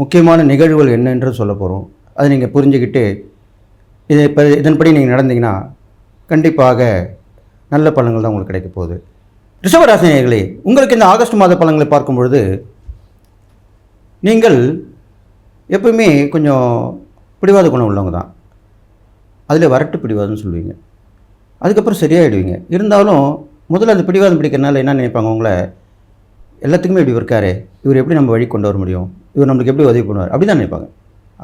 முக்கியமான நிகழ்வுகள் என்னென்று சொல்ல போகிறோம் அதை நீங்கள் புரிஞ்சுக்கிட்டு இதை இப்போ இதன்படி நீங்கள் நடந்தீங்கன்னா கண்டிப்பாக நல்ல பலன்கள் தான் உங்களுக்கு கிடைக்க போகுது. ரிஷபராசினியர்களே உங்களுக்கு இந்த ஆகஸ்ட் மாத பலன்களை பார்க்கும் பொழுது நீங்கள் எப்பவுமே கொஞ்சம் பிடிவாத குணம் உள்ளவங்க தான். அதில் வரட்டு பிடிவாதம்னு சொல்லுவீங்க. அதுக்கப்புறம் சரியாயிடுவீங்க. இருந்தாலும் முதல்ல அந்த பிடிவாதம் பிடிக்கிறனால என்ன நினைப்பாங்க உங்களை? எல்லாத்துக்குமே இப்படி இருக்காரு. இவர் எப்படி நம்ம வழி கொண்டு வர முடியும்? இவர் நம்மளுக்கு எப்படி உதவி பண்ணுவார்? அப்படி தான் நினைப்பாங்க.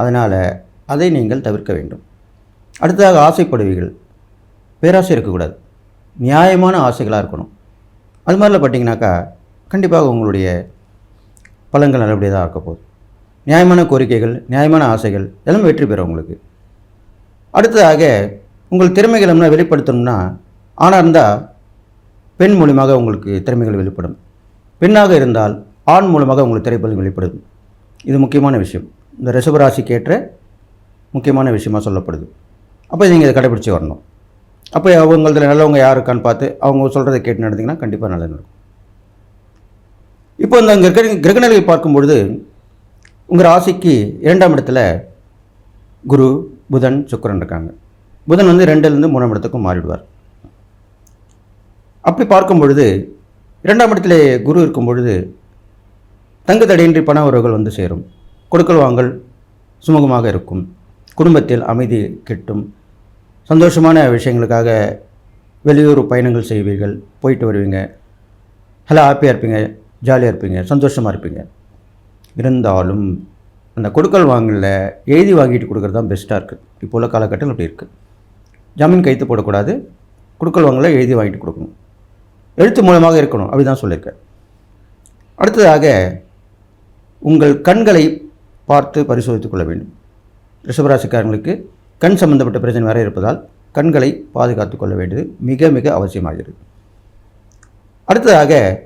அதனால் அதை நீங்கள் தவிர்க்க வேண்டும். அடுத்ததாக ஆசைப்படுவீர்கள். பேராசை இருக்கக்கூடாது. நியாயமான ஆசைகளாக இருக்கணும். அது மாதிரிலாம் பார்த்தீங்கன்னாக்கா கண்டிப்பாக உங்களுடைய பலன்கள் நல்லபடியாக தான் இருக்க போகுது. நியாயமான கோரிக்கைகள் நியாயமான ஆசைகள் எல்லாமே வெற்றி பெறும் உங்களுக்கு. அடுத்ததாக உங்கள் திறமைகள் நம்ம வெளிப்படுத்தணும்னா ஆணாக இருந்தால் பெண் மூலியமாக உங்களுக்கு திறமைகள் வெளிப்படும். பெண்ணாக இருந்தால் ஆண் மூலமாக உங்களுக்கு திரைப்படம் வெளிப்படும் இது முக்கியமான விஷயம். இந்த ரிஷபராசிக்கு ஏற்ற முக்கியமான விஷயமா சொல்லப்படுது. அப்போ நீங்கள் இதை கடைபிடிச்சி வரணும். அப்போ அவங்களதில் நல்லவங்க யார் இருக்கான்னு பார்த்து அவங்க சொல்கிறத கேட்டு நடந்தீங்கன்னா கண்டிப்பாக நல்லது நடக்கும். இப்போ இந்த கிரக கிரகநிலையை பார்க்கும்பொழுது உங்கள் ராசிக்கு இரண்டாம் இடத்துல குரு புதன் சுக்கரன் இருக்காங்க. புதன் வந்து ரெண்டுலேருந்து மூணாம் இடத்துக்கும் மாறிடுவார். அப்படி பார்க்கும் பொழுது இரண்டாம் இடத்துல குரு இருக்கும் பொழுது தங்கு தடையின்றி பண உறவுகள் வந்து சேரும். கொடுக்கல் வாங்கல் சுமூகமாக இருக்கும். குடும்பத்தில் அமைதி கிட்டும். சந்தோஷமான விஷயங்களுக்காக வெளியூர் பயணங்கள் செய்வீர்கள். போயிட்டு வருவீங்க. நல்லா ஹாப்பியாக இருப்பீங்க. ஜாலியாக இருப்பீங்க. சந்தோஷமாக இருப்பீங்க. இருந்தாலும் அந்த கொடுக்கல் வாங்கலில் எழுதி வாங்கிட்டு கொடுக்குறது தான் பெஸ்ட்டாக இருக்குது இப்போ உள்ள காலகட்டம் அப்படி இருக்குது ஜாமீன் கைத்து போடக்கூடாது. கொடுக்கல் வாங்கல எழுதி வாங்கிட்டு கொடுக்கணும். எழுத்து மூலமாக இருக்கணும். அப்படி தான் சொல்லியிருக்கேன். அடுத்ததாக உங்கள் கண்களை பார்த்து பரிசோதித்துக் கொள்ள வேண்டும். ரிஷபராசிக்காரங்களுக்கு கண் சம்பந்தப்பட்ட பிரச்சனை வேறு இருப்பதால் கண்களை பாதுகாத்து கொள்ள வேண்டியது மிக மிக அவசியமாகிறது. அடுத்ததாக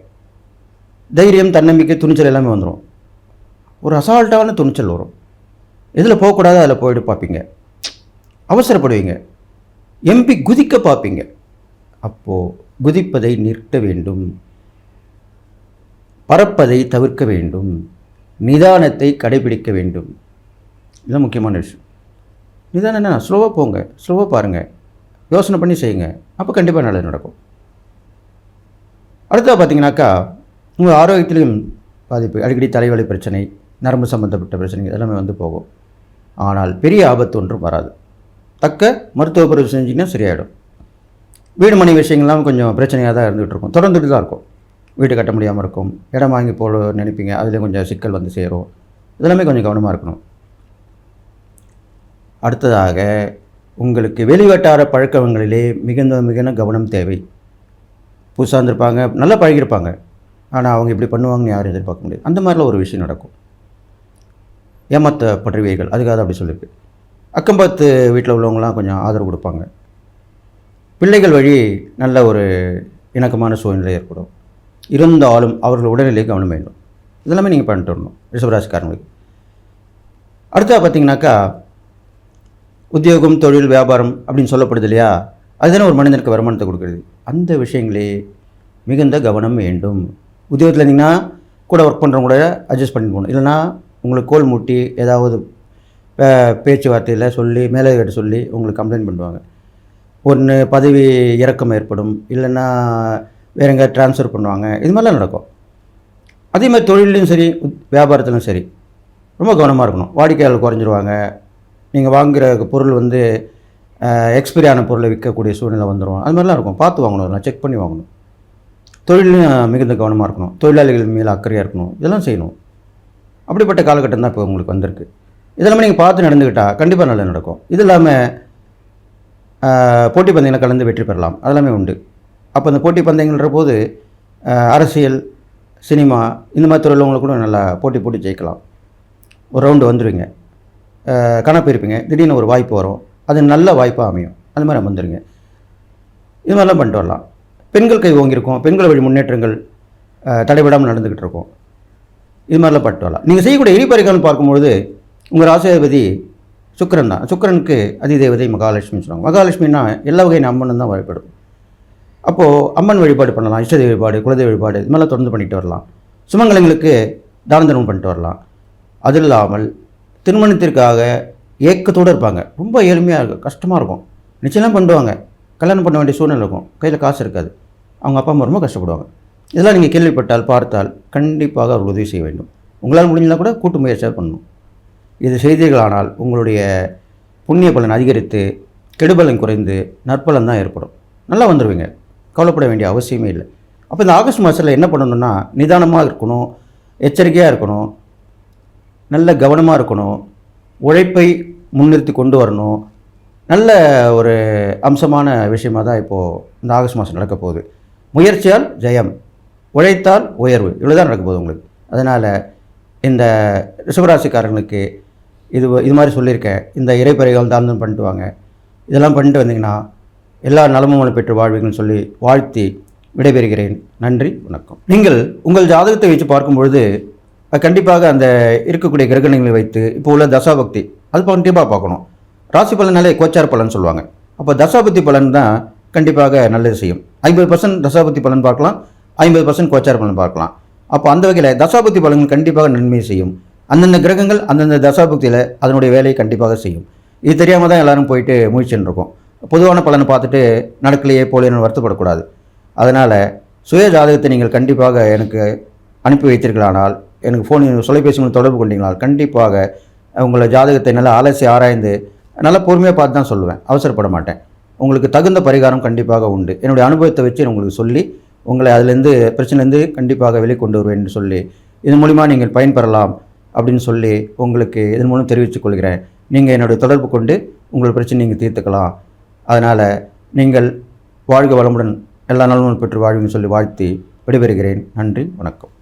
தைரியம் தன்னம்பிக்கை துணிச்சல் எல்லாமே வந்துடும் ஒரு அசால்ட்டான துணிச்சல் வரும். எதில் போகக்கூடாது அதில் போயிட்டு பார்ப்பீங்க. அவசரப்படுவீங்க. எம்பி குதிக்க பார்ப்பீங்க. அப்போது குதிப்பதை நிறுத்த வேண்டும். பறப்பதை தவிர்க்க வேண்டும். நிதானத்தை கடைபிடிக்க வேண்டும். இதுதான் முக்கியமான விஷயம். நிதானம் என்ன? ஸ்லோவாக போங்க. ஸ்லோவாக பாருங்கள் யோசனை பண்ணி செய்யுங்க. அப்போ கண்டிப்பாக நல்லது நடக்கும். அடுத்தது பார்த்தீங்கன்னாக்கா உங்கள் ஆரோக்கியத்திலையும் பாதிப்பு. அடிக்கடி தலைவலி பிரச்சனை நரம்பு சம்மந்தப்பட்ட பிரச்சனைகள் எல்லாமே வந்து போகும். ஆனால் பெரிய ஆபத்து ஒன்றும் வராது. தக்க மருத்துவ பிரிவு செஞ்சிங்கன்னா சரியாயிடும். வீடு மனை விஷயங்கள்லாம் கொஞ்சம் பிரச்சனையாக தான் இருந்துகிட்டு இருக்கும். தொடர்ந்துட்டு தான் இருக்கும். வீடு கட்ட முடியாமல் இருக்கும். இடம் வாங்கி போட நினைப்பீங்க. அதில் கொஞ்சம் சிக்கல் வந்து சேரும். இதெல்லாமே கொஞ்சம் கவனமாக இருக்கணும். அடுத்ததாக உங்களுக்கு வெளிவட்டார பழக்கங்களிலே மிகுந்த மிகுந்த கவனம் தேவை. புதுசாக இருந்திருப்பாங்க நல்லா பழகியிருப்பாங்க. ஆனால் அவங்க இப்படி பண்ணுவாங்கன்னு யாரும் எதிர்பார்க்க முடியாது. அந்த மாதிரிலாம் ஒரு விஷயம் நடக்கும். ஏமாற்றப்படுவீர்கள் அதுக்காக அப்படி சொல்லியிருக்கு. அக்கம்பத்து வீட்டில் உள்ளவங்களாம் கொஞ்சம் ஆதரவு கொடுப்பாங்க. பிள்ளைகள் வழி நல்ல ஒரு இணக்கமான சூழ்நிலை ஏற்படும். இருந்தாலும் அவர்கள் உடல்நிலை கவனம் வேண்டும். இதெல்லாமே நீங்கள் பண்ணிட்டு வரணும் ரிஷபராசிக்காரங்களுக்கு. அடுத்தா பார்த்தீங்கன்னாக்கா உத்தியோகம் தொழில் வியாபாரம் அப்படின்னு சொல்லப்படுது இல்லையா? அதுதானே ஒரு மனிதனுக்கு வருமானத்தை கொடுக்குறது. அந்த விஷயங்களே மிகுந்த கவனம் வேண்டும். உத்தியோகத்தில் இருந்தீங்கன்னா கூட ஒர்க் பண்ணுறவங்க கூட அட்ஜஸ்ட் பண்ணி போகணும். இல்லைனா உங்களுக்கு கோல் மூட்டி ஏதாவது பேச்சுவார்த்தையில் சொல்லி மேலதிகாரி சொல்லி உங்களுக்கு கம்ப்ளைண்ட் பண்ணுவாங்க. ஒன்று பதவி இறக்கம் ஏற்படும். இல்லைன்னா வேற எங்கேயாவது ட்ரான்ஸ்ஃபர் பண்ணுவாங்க. இது மாதிரிலாம் நடக்கும். அதே மாதிரி தொழிலையும் சரி உத்- வியாபாரத்திலும் சரி ரொம்ப கவனமாக இருக்கணும். வாடிக்கையாளர் குறைஞ்சிருவாங்க. நீங்கள் வாங்குகிற பொருள் வந்து எக்ஸ்பைரி ஆன பொருளை விற்கக்கூடிய சூழ்நிலை வந்துடும் அது மாதிரிலாம் இருக்கும். பார்த்து வாங்கணும் அதெல்லாம் செக் பண்ணி வாங்கணும். தொழிலும் மிகுந்த கவனமாக இருக்கணும். தொழிலாளிகள் மேலே அக்கறையாக இருக்கணும். இதெல்லாம் செய்யணும். அப்படிப்பட்ட காலகட்டம் தான் இப்போ உங்களுக்கு வந்திருக்கு. இதெல்லாமே நீங்கள் பார்த்து நடந்துக்கிட்டால் கண்டிப்பாக நல்லா நடக்கும். இது இல்லாமல் போட்டி பந்தயங்களை கலந்து வெற்றி பெறலாம். அதெல்லாமே உண்டு. அப்போ இந்த போட்டி பந்தயங்கள்ன்ற போது அரசியல் சினிமா இந்த மாதிரி துறையில் கூட நல்லா போட்டி போட்டு ஜெயிக்கலாம். ஒரு ரவுண்டு வந்துடுவீங்க கணப்பு கணக்கு இருப்பீங்க. திடீர்னு ஒரு வாய்ப்பு வரும். அது நல்ல வாய்ப்பாக அமையும். அது மாதிரி வந்துடுங்க இது மாதிரிலாம் பண்ணிட்டு வரலாம். பெண்கள் கை ஓங்கியிருக்கோம். பெண்கள் வழி முன்னேற்றங்கள் தடைபடாமல் நடந்துக்கிட்டு இருக்கும். இது மாதிரிலாம் பண்ணிட்டு வரலாம். நீங்கள் செய்யக்கூடிய எரிபறிகாலம் பார்க்கும்பொழுது உங்கள் ராசியாதிபதி சுக்கரன் தான். சுக்கரனுக்கு அதிதேவதை மகாலட்சுமின்னு சொல்லுவாங்க. மகாலட்சுமின்னா எல்லா வகையின் அம்மனும் தான் வழிபடும். அப்போது அம்மன் வழிபாடு பண்ணலாம் இஷ்டதெய்வ வழிபாடு குலதெய்வ வழிபாடு இது மாதிரிலாம் தொடர்ந்து பண்ணிட்டு வரலாம். சுமங்கலங்களுக்கு தான தர்மம் பண்ணிட்டு வரலாம். அது இல்லாமல் திருமணத்திற்காக ஏக்கத்தோடு இருப்பாங்க. ரொம்ப ஏழ்மையாக இருக்கும் கஷ்டமாக இருக்கும். நிச்சயம் பண்ணுவாங்க. கல்யாணம் பண்ண வேண்டிய சூழ்நிலை இருக்கும். கையில் காசு இருக்காது. அவங்க அப்பா அம்மா ரொம்ப கஷ்டப்படுவாங்க. இதெல்லாம் நீங்கள் கேள்விப்பட்டால் பார்த்தால் கண்டிப்பாக அவர்கள் உதவி செய்ய வேண்டும். உங்களால் முடிஞ்சால் கூட கூட்டு முயற்சியாக பண்ணணும். இது செய்தீர்களானால் உங்களுடைய புண்ணிய பலன் அதிகரித்து கெடுபலன் குறைந்து நற்பலன் தான் ஏற்படும். நல்லா வந்துடுவீங்க கவலைப்பட வேண்டிய அவசியமே இல்லை. அப்போ இந்த ஆகஸ்ட் மாதத்தில் என்ன பண்ணணும்னா நிதானமாக இருக்கணும் எச்சரிக்கையாக இருக்கணும் நல்ல கவனமாக இருக்கணும் உழைப்பை முன்னிறுத்தி கொண்டு வரணும் நல்ல ஒரு அம்சமான விஷயமாக தான் இப்போது இந்த ஆகஸ்ட் மாதம் நடக்க போகுது. முயற்சியால் ஜெயம் உழைத்தால் உயர்வு இவ்வளோ தான் நடக்க போகுது உங்களுக்கு. அதனால் இந்த ரிஷபராசிக்காரங்களுக்கு இது இது மாதிரி சொல்லியிருக்கேன். இந்த இறைப்பறைகள் தாழ்ந்து பண்ணிட்டு வாங்க. இதெல்லாம் பண்ணிட்டு வந்தீங்கன்னா எல்லா நலமும் பெற்று வாழ்வீங்கன்னு சொல்லி வாழ்த்தி விடைபெறுகிறேன். நன்றி வணக்கம். நீங்கள் உங்கள் ஜாதகத்தை வச்சு பார்க்கும்பொழுது கண்டிப்பாக அந்த இருக்கக்கூடிய கிரகணங்களை வைத்து இப்போ உள்ள தசாபக்தி அது கண்டிப்பாக பார்க்கணும். ராசி பலனாலே கோச்சார் பலன் சொல்லுவாங்க. அப்போ தசாபக்தி பலன் தான் கண்டிப்பாக நல்லது செய்யும். ஐம்பது பர்சன்ட் தசாபக்தி பலன் பார்க்கலாம் ஐம்பது பர்சன்ட் கோச்சார் பலன் பார்க்கலாம். அப்போ அந்த வகையில் தசாபக்தி பலன்கள் கண்டிப்பாக நன்மை செய்யும். அந்தந்த கிரகங்கள் அந்தந்த தசாபக்தியில் அதனுடைய வேலையை கண்டிப்பாக செய்யும். இது தெரியாமல் தான் எல்லாரும் போயிட்டு முயற்சின்னு இருக்கோம் பொதுவான பலனை பார்த்துட்டு நடக்கலையே போலேன்னு வருத்தப்படக்கூடாது. அதனால் சுய ஜாதகத்தை நீங்கள் கண்டிப்பாக எனக்கு அனுப்பி வைத்தீர்களானால் எனக்கு ஃபோன் தொலைபேசி மூலம் தொடர்பு கொண்டீங்களால் கண்டிப்பாக உங்களை ஜாதகத்தை நல்லா அலசி ஆராய்ந்து நல்லா பொறுமையாக பார்த்து தான் சொல்லுவேன். அவசரப்பட மாட்டேன். உங்களுக்கு தகுந்த பரிகாரம் கண்டிப்பாக உண்டு. என்னுடைய அனுபவத்தை வச்சு நான் உங்களுக்கு சொல்லி உங்களை அதிலேருந்து பிரச்சனைலேருந்து கண்டிப்பாக வெளிக்கொண்டு வருவேன் என்று சொல்லி இதன் மூலிமா நீங்கள் பயன்பெறலாம் அப்படின்னு சொல்லி உங்களுக்கு இதன் மூலம் தெரிவித்துக் கொள்கிறேன். நீங்கள் என்னுடைய தொடர்பு கொண்டு உங்கள் பிரச்சனை நீங்கள் தீர்த்துக்கலாம். அதனால் நீங்கள் வாழ்க வளமுடன். எல்லா நலமும் பெற்று வாழ்வுன்னு சொல்லி வாழ்த்தி விடைபெறுகிறேன். நன்றி வணக்கம்.